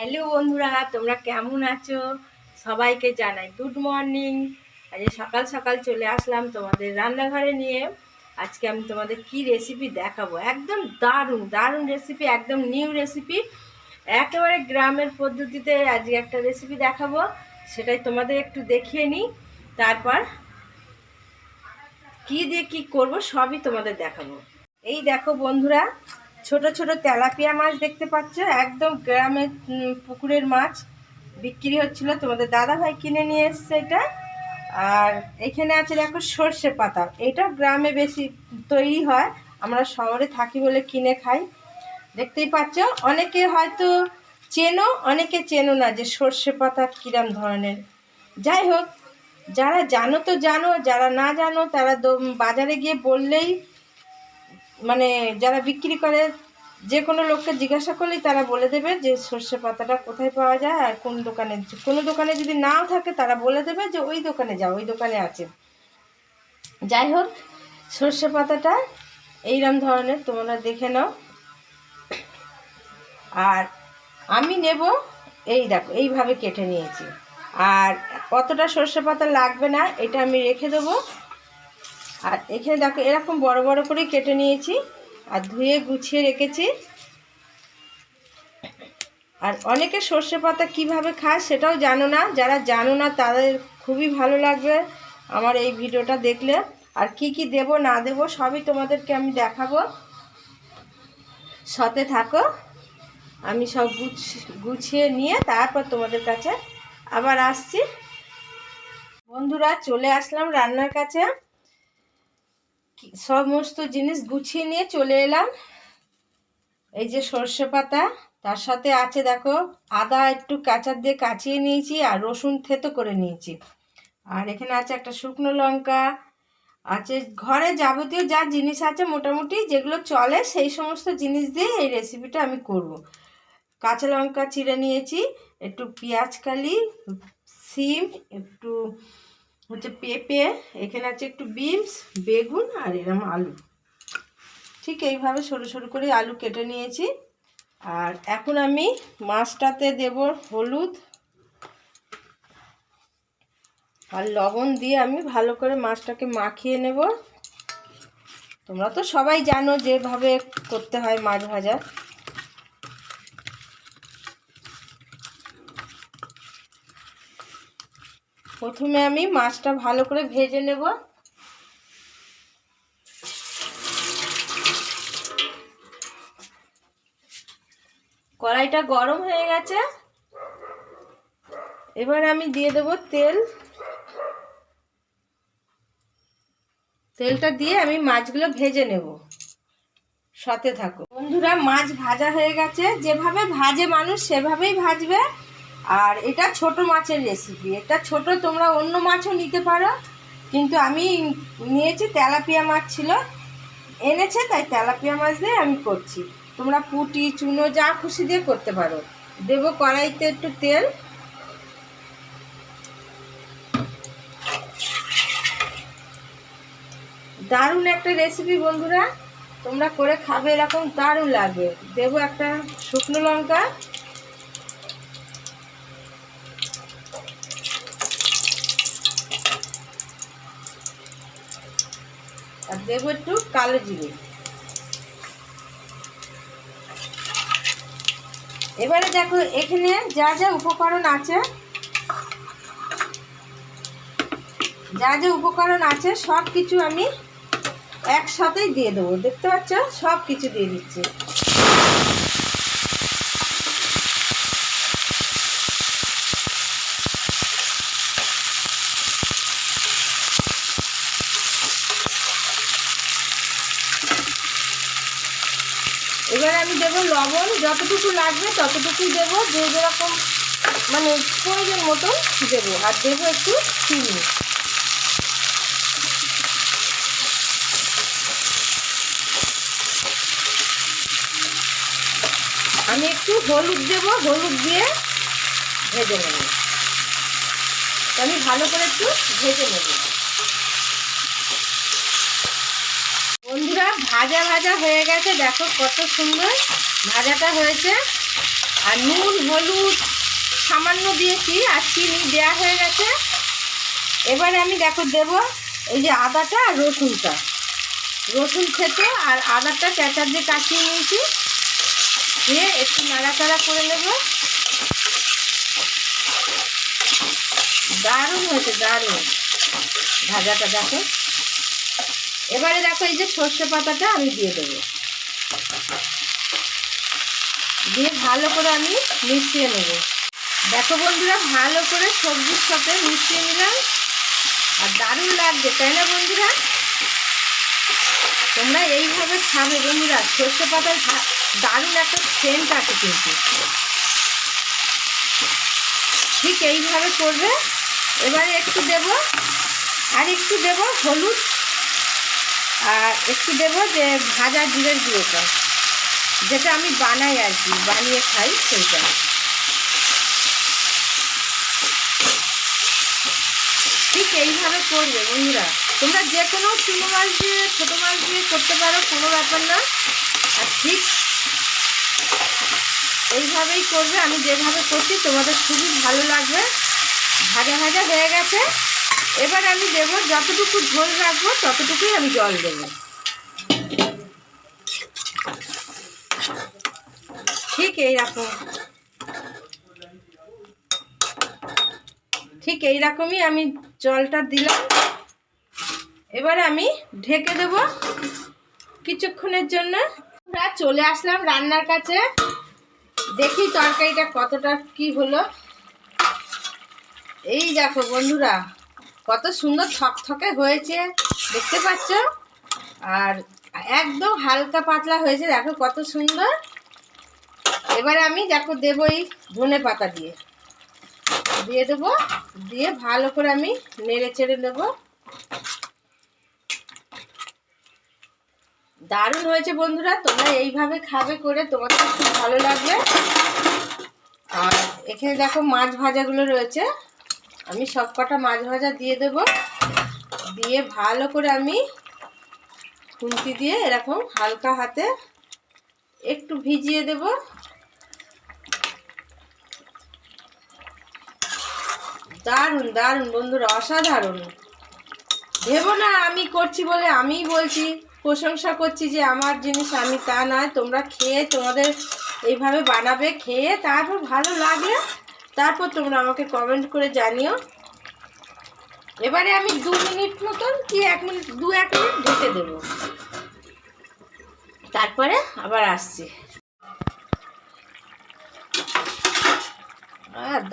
Hello বন্ধুরা, তোমরা কেমন আছো? সবাইকে জানাই গুড মর্নিং আজ সকাল সকাল চলে আসলাম তোমাদের রান্নাঘরে নিয়ে। আজকে আমি তোমাদের কি রেসিপি দেখাবো? একদম দারুণ দারুণ রেসিপি একদম নিউ রেসিপি একেবারে গ্রামের পদ্ধতিতে আজকে একটা রেসিপি দেখাবো, সেটাই তোমাদের একটু দেখিয়ে নিই। তারপর কি দিয়ে কি করব সবই তোমাদের দেখাবো। এই দেখো বন্ধুরা ছোট ছোট তেলাপিয়া মাছ দেখতে পাচ্ছ, একদম গ্রামের পুকুরের মাছ। বিক্রি হচ্ছিল, তোমাদের দাদা ভাই কিনে নিয়ে এসছে এটা। আর এখানে আছে, দেখো, সর্ষে পাতা। এটা গ্রামে বেশি তৈরি হয়, আমরা শহরে থাকি বলে কিনে খাই। দেখতেই পাচ্ছ, অনেকে হয়তো চেনো, অনেকে চেনো না যে সর্ষে পাতা কিরম ধরনের। যাই হোক, যারা জানো তো জানো, যারা না জানো, তারা বাজারে গিয়ে বললেই মানে যারা বিক্রি করে, যে কোনো লোককে জিজ্ঞাসা করলেই তারা বলে দেবে যে সর্ষে পাতাটা কোথায় পাওয়া যায় আর কোন দোকানে, কোনো দোকানে যদি নাও থাকে তারা বলে দেবে যে ওই দোকানে যাও, ওই দোকানে আছে। যাই হোক, সর্ষে পাতাটা এইরকম ধরনের, তোমরা দেখে নাও। আর আমি নেব এই দেখো, এইভাবে কেটে নিয়েছি। আর কতটা সর্ষে পাতা লাগবে না, এটা আমি রেখে দেবো। আর এখানে দেখো, এরকম বড় বড় করে কেটে নিয়েছি আর ধুয়ে গুছিয়ে রেখেছি। আর অনেকে সর্ষে পাতা কীভাবে খায় সেটাও জানো না। যারা জানো না, তাদের খুবই ভালো লাগবে আমার এই ভিডিওটা দেখলে। আর কি কি দেব, না দেব, সবই তোমাদেরকে আমি দেখাবো। সাথে থাকো। আমি সব গুছ, গুছিয়ে নিয়ে তারপর তোমাদের কাছে আবার আসছি। বন্ধুরা, চলে আসলাম রান্নার কাছে। সমস্ত জিনিস গুছিয়ে নিয়ে চলে এলাম। এই যে সর্ষে পাতা, তার সাথে আছে দেখো, আদা একটু কাঁচা দিয়ে কাচিয়ে নিয়েছি আর রসুন থেতো করে নিয়েছি। আর এখানে আছে একটা শুকনো লঙ্কা, আছে ঘরে যাবতীয় যা জিনিস আছে মোটামুটি যেগুলো চলে সেই সমস্ত জিনিস দিয়ে এই রেসিপিটা আমি করব। কাঁচা লঙ্কা চিড়ে নিয়েছি, একটু পেঁয়াজ কালি, সিম, একটু হচ্ছে পেঁপে, এখানে আছে একটু বিনস, বেগুন আর এরম আলু। ঠিক এইভাবে সরু সরু করে আলু কেটে নিয়েছি। আর এখন আমি মাছটাতে দেব হলুদ আর লবণ দিয়ে আমি ভালো করে মাছটাকে মাখিয়ে নেব। তোমরা তো সবাই জানো যেভাবে করতে হয় মাছ ভাজা। প্রথমে আমি মাছটা ভালো করে ভেজে নেব। কড়াইটা গরম হয়ে গেছে। এবার আমি দিয়ে দেব তেল। তেলটা দিয়ে আমি মাছগুলো ভেজে নেব। সাথে থাকো। বন্ধুরা, মাছ ভাজা হয়ে গেছে। যেভাবে ভাজে মানুষ, সেভাবেই ভাজবে। আর এটা ছোট মাছের রেসিপি এটা ছোট, তোমরা অন্য মাছও নিতে পারো। কিন্তু আমি নিয়েছি তেলাপিয়া মাছ ছিল, এনেছে, তাই তেলাপিয়া মাছ দিয়ে আমি করছি। তোমরা পুটি, চুনো, যা খুশি দিয়ে করতে পারো। দেবো কড়াইতে একটু তেল। দারুণ একটা রেসিপি বন্ধুরা, তোমরা করে খাবে এরকম দারুণ লাগবে দেবো একটা শুকনো লঙ্কা দেবো একটু কালো জিরে। এবারে দেখো, এখানে যা যা উপকরণ আছে, যা যা উপকরণ আছে সব কিছু আমি একসাথেই দিয়ে দেবো। দেখতে পাচ্ছ? সব কিছু দিয়ে দিচ্ছি। এবার আমি দেবো লবণ, যতটুকু লাগবে ততটুকুই দেবো, যে যেরকম মানে প্রয়োজন মতন দেবো। আর দেবো একটু চিনি। আমি একটু হলুদ দেব, হলুদ দিয়ে ভেজে নেব। আমি ভালো করে একটু ভেজে নেব। বন্ধুরা, ভাজা ভাজা হয়ে গেছে। দেখো কত সুন্দর ভাজাটা হয়েছে। আর নুন, হলুদ সামান্য দিয়েছি আর চিনি দেওয়া হয়ে গেছে। এবারে আমি দেখো দেব এই যে আদাটা আর রসুনটা। রসুন খেতে আর আদাটা চেঁচা দিয়ে কাটিয়ে নিয়েছি। দিয়ে একটু নাড়াচাড়া করে নেব। দারুণ হয়েছে, দারুণ। ভাজাটা দেখো। এবারে দেখো এই যে সর্ষে পাতাটা আমি দিয়ে দেবো। দিয়ে ভালো করে আমি মিশিয়ে নেব। দেখো বন্ধুরা, ভালো করে সবজির সাথে মিশিয়ে নিলাম। আর দারুণ লাগবে, তাই না বন্ধুরা? তোমরা এইভাবে খাবে বন্ধুরা। সর্ষে পাতার দারুণ একটা সেন্ট আছে কিন্তু। ঠিক এইভাবে করবে। এবারে একটু দেব, আর একটু দেব হলুদ আর একটু দেব যে ভাজা জিরের গুঁড়োটা, যেটা আমি বানাই আর কি, বানিয়ে খাই সেইটা। ঠিক এইভাবে করবে বন্ধুরা। তোমরা যে কোনো চুনো মাছ দিয়ে, ছোটো মাছ দিয়ে করতে পারো, কোনো ব্যাপার না। আর ঠিক এইভাবেই করবে। আমি যেভাবে করছি, তোমাদের খুবই ভালো লাগবে। ভাজা ভাজা হয়ে গেছে। এবার আমি দেবো যতটুকু ঝোল রাখব ততটুকুই আমি জল দেবো। ঠিক এইরকম ঠিক এইরকমই আমি জলটা দিলাম। এবার আমি ঢেকে দেব কিছুক্ষণের জন্য। আমরা চলে আসলাম রান্নার কাছে। দেখি তরকারিটা কতটা কি হলো। এই দেখো বন্ধুরা কত সুন্দর থকথকে হয়েছে, দেখতে পাচ্ছ? আর একদম হালকা পাতলা হয়েছে, দেখো কত সুন্দর। এবার আমি দেখো দেবো এই ধনে পাতা দিয়ে। দিয়ে দেবো, দিয়ে ভালো করে আমি নেড়ে চেড়ে দেবো দারুণ হয়েছে বন্ধুরা, তোমরা এইভাবে খাবে করে তোমাদের খুব ভালো লাগবে। আর এখানে দেখো মাছ ভাজাগুলো রয়েছে। আমি সব কটা মাছ ভাজা দিয়ে দেব। দিয়ে ভালো করে আমি খুন্তি দিয়ে এরকম হালকা হাতে একটু ভিজিয়ে দেব। দারুণ দারুণ বন্ধুরা, অসাধারণ। ভেবো না আমি করছি বলে আমিই বলছি, প্রশংসা করছি যে আমার জিনিস আমি তা নয়, তোমরা খেয়ে তোমাদের এইভাবে বানাবে, খেয়ে তারপর ভালো লাগলে তারপর তোমরা আমাকে কমেন্ট করে জানিও। এবারে আমি দু মিনিট মতন কি এক মিনিট, দু এক মিনিট ঢেকে দেবো। তারপরে আবার আসছি।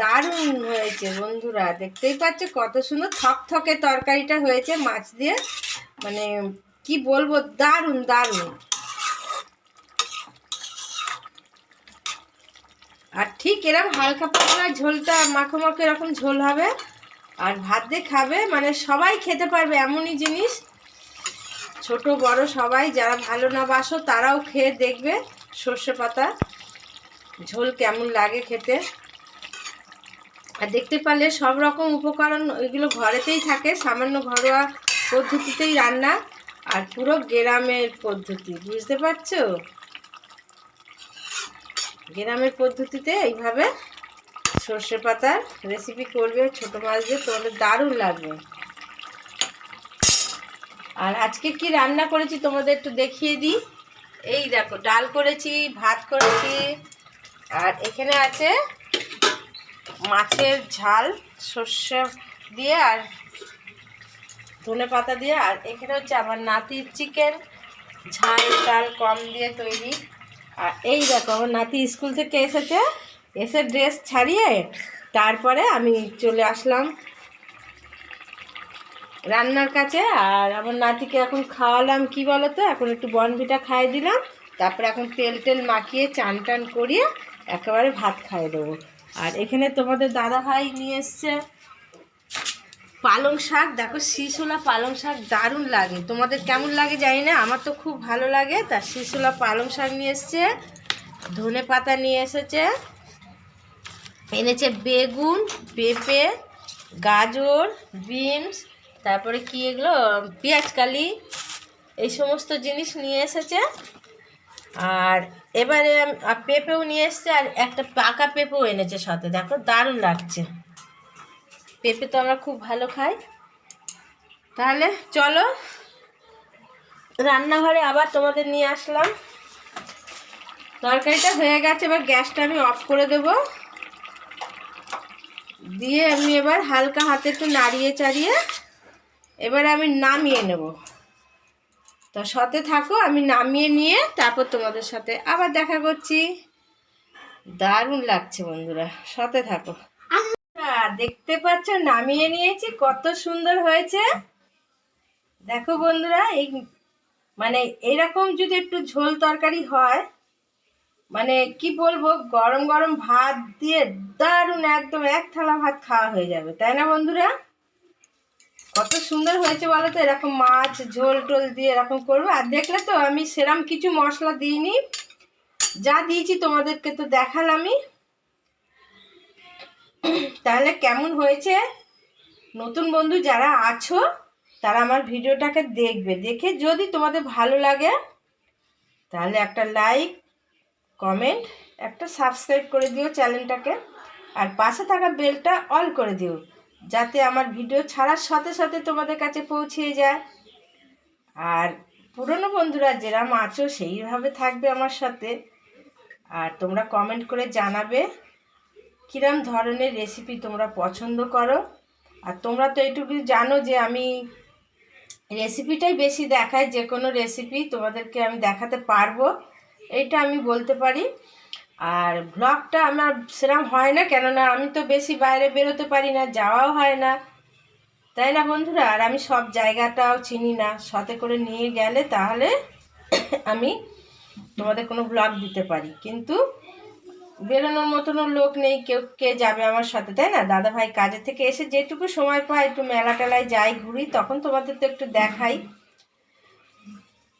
দারুণ হয়েছে বন্ধুরা, দেখতেই পাচ্ছ কত সুন্দর থকথকে তরকারিটা হয়েছে মাছ দিয়ে। মানে কি বলব, দারুণ দারুণ। আর ঠিক এরকম হালকা পাতলা ঝোলটা মাখো মাখো এরকম ঝোল হবে। আর ভাত দিয়ে খাবে মানে সবাই খেতে পারবে এমনই জিনিস। ছোট, বড় সবাই, যারা ভালো না বাসো, তারাও খেয়ে দেখবে সর্ষে পাতা। ঝোল কেমন লাগে খেতে। আর দেখতে পারলে সব রকম উপকরণ এগুলো ঘরেতেই থাকে, সামান্য ঘরোয়া পদ্ধতিতেই রান্না। আর পুরো গ্রামের পদ্ধতি, বুঝতে পারছ? গ্রামের পদ্ধতিতে এইভাবে সর্ষে পাতার রেসিপি করবে, ছোটো মাছ দিয়ে তোমাদের দারুণ লাগবে। আর আজকে কি রান্না করেছি তোমাদের একটু দেখিয়ে দিই। এই দেখো, ডাল করেছি, ভাত করেছি, আর এখানে আছে মাছের ঝাল, সর্ষে দিয়ে আর ধনে পাতা দিয়ে, আর এখানে হচ্ছে আমার নাতির চিকেন ঝাল, ডাল, কম দিয়ে তৈরি। আর এই দেখো, আমার নাতি স্কুল থেকে এসেছে, এসে ড্রেস ছাড়িয়ে তারপরে আমি চলে আসলাম রান্নার কাছে। আর আমার নাতিকে এখন খাওয়ালাম, কি বলো তো এখন একটু বনভিটা খাইয়ে দিলাম, তারপরে এখন তেল টেল মাখিয়ে চান টান করিয়ে একেবারে ভাত খাইয়ে দেবো। আর এখানে তোমাদের দাদা ভাই নিয়ে এসছে। পালং শাক, দেখো শিশোলা পালং শাক দারুণ লাগে। তোমাদের কেমন লাগে জানি না, আমার তো খুব ভালো লাগে। তা শিশোলা পালং শাক নিয়ে এসছে, ধনে পাতা নিয়ে এসেছে, এনেছে বেগুন, পেঁপে, গাজর, বিনস, তারপরে কি এগুলো? পেঁয়াজ কালি, এই সমস্ত জিনিস নিয়ে এসেছে। আর এবারে পেঁপেও নিয়ে এসছে, আর একটা পাকা পেঁপেও এনেছে সাথে। দেখো দারুণ লাগছে। পেঁপে তো আমরা খুব ভালো খাই। তাহলে চলো, রান্নাঘরে আবার তোমাদের নিয়ে আসলাম। তরকারিটা হয়ে গেছে, এবার গ্যাসটা আমি অফ করে দেব। দিয়ে আমি এবার হালকা হাতে একটু নাড়িয়ে চাড়িয়ে এবার আমি নামিয়ে নেব। তো সাথে থাকো, আমি নামিয়ে নিয়ে তারপর তোমাদের সাথে আবার দেখা করছি। দারুণ লাগছে বন্ধুরা, সাথে থাকো। দেখতে পাচ্ছ, নামিয়ে নিয়েছি, কত সুন্দর হয়েছে। দেখো বন্ধুরা, এই মানে এরকম যদি একটু ঝোল তরকারি হয় মানে কি বলব, গরম গরম ভাত দিয়ে দারুণ একদম এক থালা ভাত খাওয়া হয়ে যাবে, তাই না বন্ধুরা? কত সুন্দর হয়েছে বলো তো, এরকম মাছ, ঝোল টোল দিয়ে এরকম করব। আর দেখলে তো আমি সেরম কিছু মশলা দিইনি, যা দিয়েছি তোমাদেরকে তো দেখালামই। তাহলে কেমন হয়েছে? নতুন বন্ধু যারা আছো, তারা আমার ভিডিওটাকে দেখবে। দেখে যদি তোমাদের ভালো লাগে, তাহলে একটা লাইক কমেন্ট একটা সাবস্ক্রাইব করে দিও চ্যানেলটাকে। আর পাশে থাকা বেলটা অল করে দিও, যাতে আমার ভিডিও ছাড়ার সাথে সাথে তোমাদের কাছে পৌঁছিয়ে যায়। আর পুরনো বন্ধুরা যেরাম আছো, সেইভাবে থাকবে আমার সাথে। আর তোমরা কমেন্ট করে জানাবে। কিরম ধরনের রেসিপি তোমরা পছন্দ করো? আর তোমরা তো এইটুকু জানো যে আমি রেসিপিটাই বেশি দেখাই, যে কোনো রেসিপি তোমাদেরকে আমি দেখাতে পারব, এইটা আমি বলতে পারি। আর ব্লগটা আমার সেরকম হয় না, কেননা আমি তো বেশি বাইরে বেরোতে পারি না, যাওয়াও হয় না। তাই না বন্ধুরা? আর আমি সব জায়গাটাও চিনি না, সাথে করে নিয়ে গেলে তাহলে আমি তোমাদের কোনো ব্লগ দিতে পারি। কিন্তু বেরোনোর মতনও লোক নেই, কেউ কে যাবে আমার সাথে, তাই না? দাদা ভাই কাজের থেকে এসে যেটুকু সময় পায়, একটু মেলা টেলায় যাই, ঘুরি, তখন তোমাদের তো একটু দেখাই।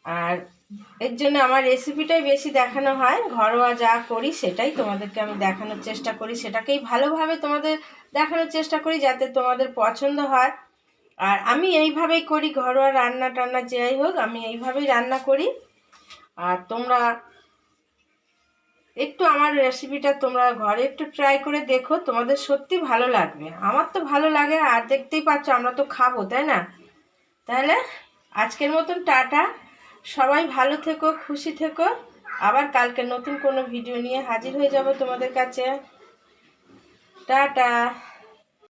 আর এর জন্য আমার রেসিপিটাই বেশি দেখানো হয়, ঘরোয়া যা করি সেটাই তোমাদেরকে আমি দেখানোর চেষ্টা করি, সেটাকেই ভালোভাবে তোমাদের দেখানোর চেষ্টা করি যাতে তোমাদের পছন্দ হয়। আর আমি এইভাবেই করি, ঘরোয়া রান্না টান্না যাই হোক, আমি এইভাবেই রান্না করি। আর তোমরা একটু আমার রেসিপিটা তোমরা ঘরে একটু ট্রাই করে দেখো, তোমাদের সত্যি ভালো লাগবে। আমার তো ভালো লাগে, আর দেখতেই পাচ্ছ আমরা তো খাব, তাই না? তাহলে আজকের মতন টাটা। সবাই ভালো থেকো, খুশি থেকো। আবার কালকে নতুন কোনো ভিডিও নিয়ে হাজির হয়ে যাব তোমাদের কাছে। টাটা।